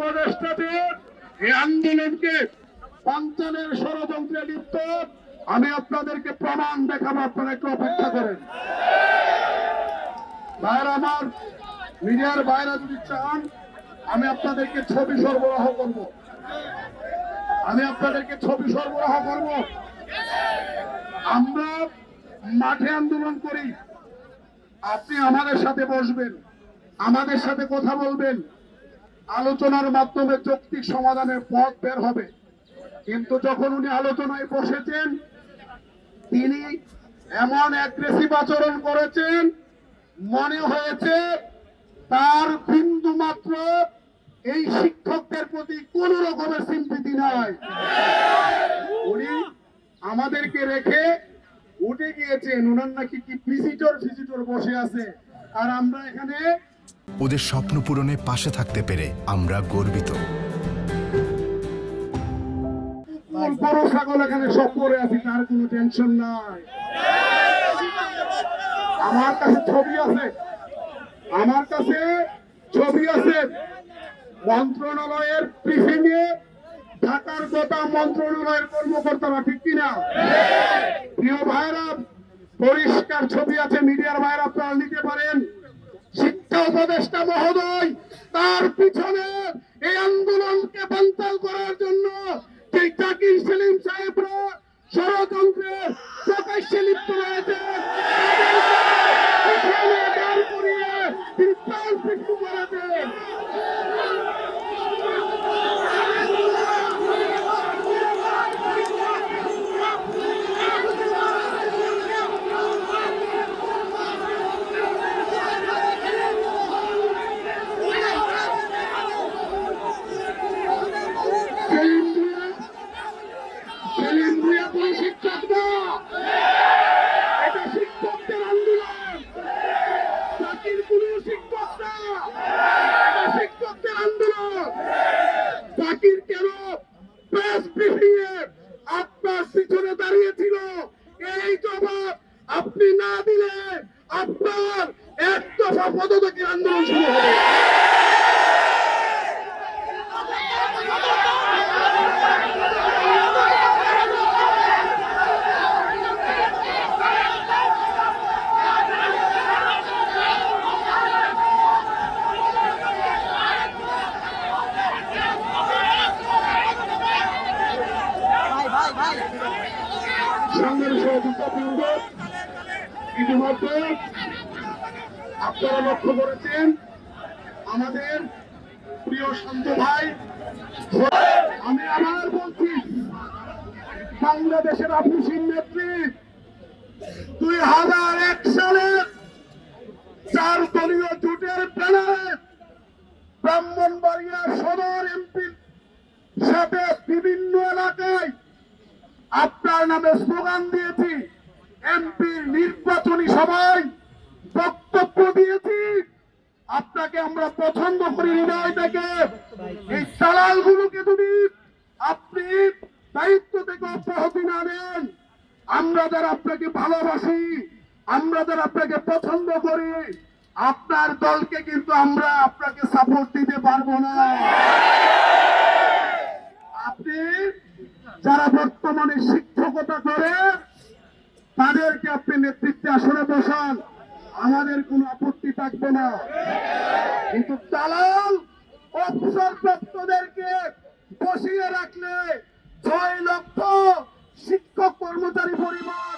উপদেষ্টাদের এই আন্দোলনকে পাঞ্চালের ষড়যন্ত্রে লিপ্ত। আমি আপনাদেরকে প্রমাণ দেখাবো, আপনারা একটু অপেক্ষা করেন। ভাইরা আমার, মিডিয়ার বাইরে যদি চান, আমি আপনাদেরকে ছবি সরবরাহ করব। আমি আপনাদেরকে ছবি সরবরাহ করব। আমরা মাঠে আন্দোলন করি। আপনি আমাদের সাথে বসবেন, আমাদের সাথে কথা বলবেন। আলোচনার মাধ্যমে যৌক্তিক সমাধানের পথ বের হবে। কিন্তু যখন উনি আলোচনায় বসেছেন, তিনি এমন অ্যাগ্রেসিভ আচরণ করেছেন, মনে হয়েছে তার বিন্দু মাত্র এই শিক্ষকদের প্রতি কোন রকমের সিম্পিতি নাই। উনি আমাদেরকে রেখে উঠে গিয়েছেন। ওনার নাকি কি ভিজিটর ভিজিটর বসে আছে। আর আমরা এখানে ওদের স্বপ্ন পূরণে পাশে থাকতে পেরে আমরা গর্বিত। বড় এখানে সব করে আছি, তার কোনো টেনশন নাই। আমার কাছে ছবি আছে, আমার কাছে ছবি আছে। মন্ত্রণালয়ের ঢাকার গোটা মন্ত্রণালয়ের কর্মকর্তারা ঠিক কিনা? প্রিয় ভাইরা, পরিষ্কার ছবি আছে, মিডিয়ার ভাইরা আপনারা নিতে পারেন। শিক্ষা উপদেষ্টা মহোদয়, তার পিছনে এই আন্দোলনকে বানচাল করার জন্য সেই জাকির সেলিম সাহেবরা ষড়যন্ত্রে প্রকাশ্যে লিপ্ত রয়েছে পিছনে দাঁড় করিয়ে তিনি প্রাণ মৃত্যু করেছেন সেলিম ভুঁইয়া সেলিম ভুঁইয়া কোনো শিক্ষক না এটা শিক্ষকদের আন্দোলন জাতির কোন শিক্ষক না এটা শিক্ষকদের আন্দোলন জাতির কেন প্রেস ব্রিফিং এ আপনার পিছনে দাঁড়িয়েছিল এই জবাব আপনি না দিলে আপনার এক দফা পদত্যাগের আন্দোলন শুরু হবে। ইতিমধ্যে আপনারা লক্ষ্য করেছেন, আমাদের প্রিয় শান্ত ভাই, আমি আবার বলছি, বাংলাদেশের আফিসিন নেত্রী, দুই হাজার এক সালে চার দলীয় জোটের ব্যানারে ব্রাহ্মণবাড়িয়া সদর এমপির সাথে বিভিন্ন এলাকায় আপনার নামে স্লোগান দিয়েছি। এমপির নির্বাচনী সভায় বক্তব্য দিয়েছি। আপনাকে আমরা পছন্দ করি হৃদয় থেকে। এই দালালগুলোকে যদি আপনি দায়িত্ব থেকে অব্যাহতি না নেন আমরা যারা আপনাকে ভালোবাসি, আমরা যারা আপনাকে পছন্দ করি, আপনার দলকে কিন্তু আমরা আপনাকে সাপোর্ট দিতে পারব না। আপনি যারা বর্তমানে শিক্ষকতা করে তাদেরকে আপনি নেতৃত্বে আসনে বসান, আমাদের কোনো আপত্তি থাকবে না। কিন্তু দালাল অবসরপ্রাপ্তদেরকে বসিয়ে রাখলে ছয় লক্ষ শিক্ষক কর্মচারী পরিবার